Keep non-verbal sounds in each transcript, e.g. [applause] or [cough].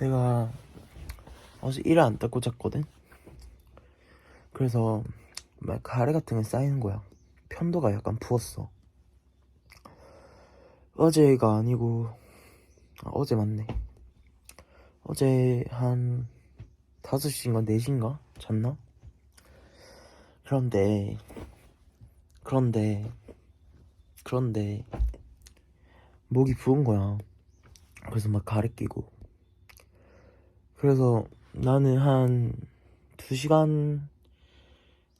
내가 어제 이를 안 닦고 잤거든? 그래서 막 가래 같은 게 쌓이는 거야. 편도가 약간 부었어. 어제가 아니고, 아, 어제 맞네. 어제 한 5시인가 4시인가? 잤나? 그런데, 그런데, 그런데, 목이 부은 거야. 그래서 막 가래 끼고. 그래서 나는 한 2시간,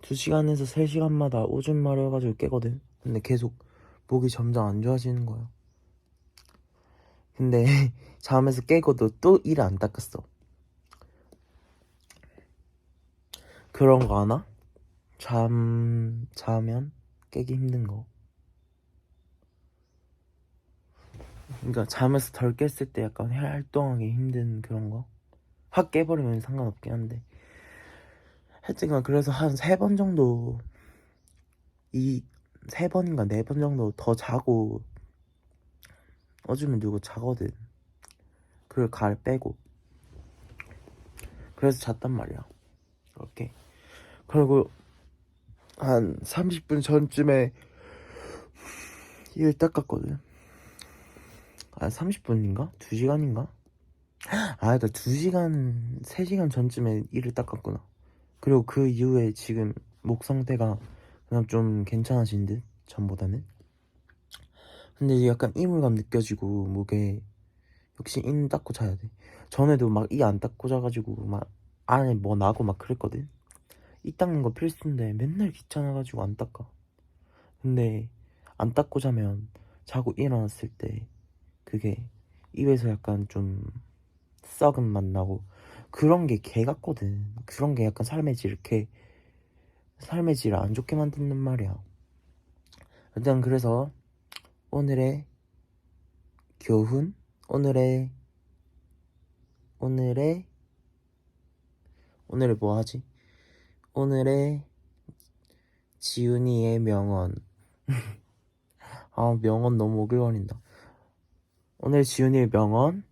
2시간에서 3시간마다 오줌 마려가지고 깨거든. 근데 계속 목이 점점 안 좋아지는 거야. 근데 [laughs] 잠에서 깨고도 또 이를 안 닦았어. 그런 거 아나? 잠, 자면 깨기 힘든 거. 그러니까 잠에서 덜 깼을 때 약간 활동하기 힘든 그런 거. 확 깨버리면 상관없긴 한데. 하여튼간 그래서 한 세 번 정도 이 세 번인가 네 번 정도 더 자고 어주면 누구 자거든. 그걸 가를 빼고. 그래서 잤단 말이야. 이렇게. 그리고 한 30분 전쯤에 이를 닦았거든. 아, 30분인가? 2시간인가? 아, 나 2시간, 3시간 전쯤에 이를 닦았구나. 그리고 그 이후에 지금 목 상태가 그냥 좀 괜찮아진 듯, 전보다는. 근데 약간 이물감 느껴지고, 목에, 역시 이는 닦고 자야 돼. 전에도 막 이 안 닦고 자가지고, 막 안에 뭐 나고 막 그랬거든. 이 닦는 거 필수인데 맨날 귀찮아가지고 안 닦아. 근데 안 닦고 자면 자고 일어났을 때 그게 입에서 약간 좀 썩은 맛 나고 그런 게 개 같거든. 그런 게 약간 삶의 질 이렇게 삶의 질을 안 좋게 만드는 말이야. 일단 그래서 오늘의 교훈, 오늘의 오늘의 오늘의 뭐 하지? 오늘의 지훈이의 명언. [laughs] 아 명언 너무 오글거린다. 오늘 지훈이의 명언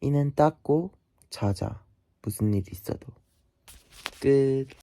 이는 닦고 자자. 무슨 일 있어도. 끝